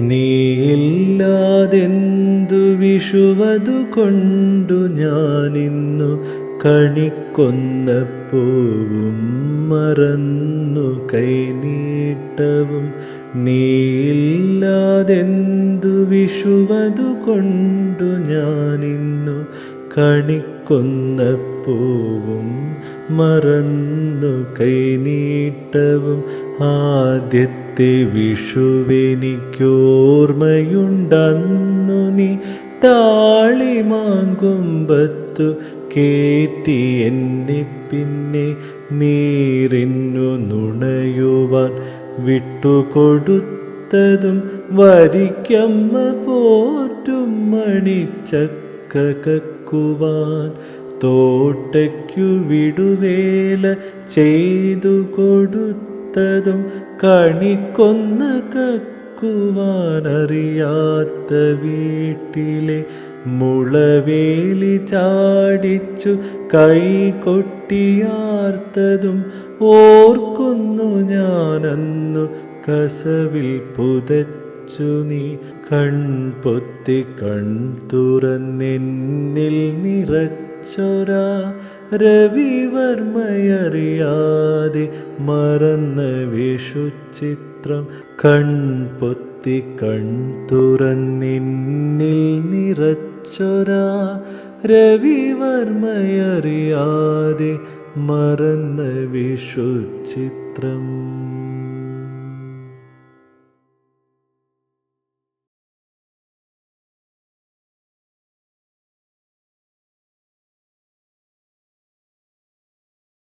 നീയില്ലാതെന്തു വിഷുവതു കൊണ്ടു ഞാനിന്നു കണിക്കൊന്ന പൂവും മറന്നു കൈനീട്ടവും നീയില്ലാതെന്തു വിഷുവതു കൊണ്ടു ഞാനിന്നു കണിക്കൊന്ന പൂവും മറന്നു കൈനീട്ടവും ആദ്യത്തെ വിഷുവെനിക്കോർമ്മയുണ്ടന്നു നീ താളിമാങ്കുമ്പത്തു കേറ്റി എന്നെ പിന്നെ നീറിന്നു നുണയുവാൻ വിട്ടുകൊടുത്തതും വരിക്കമ്മ പോറ്റും മണിച്ചക്ക കക്കുവാൻ തോട്ടയ്ക്കു വിടുവേല ചെയ്തു കൊടുത്തതും കണിക്കൊന്ന് കക്കുവാനറിയാത്ത വീട്ടിലെ മുളവേലി ചാടിച്ചു കൈകൊട്ടിയാർത്തതും ഓർക്കുന്നു ഞാനന്നു കസവിൽ പുതച്ചു നീ. കൺപൊത്തി കൺ തുറന്നെന്നിൽ നിറച്ചൊരാ രവിവർമ്മയറിയാതെ മറന്ന വിഷുചിത്രം കൺപൊത്തി കൺതുറന്നിന്നിൽ നിറച്ചൊരാ രവിവർമ്മയറിയാതെ മറന്ന വിഷുചിത്രം.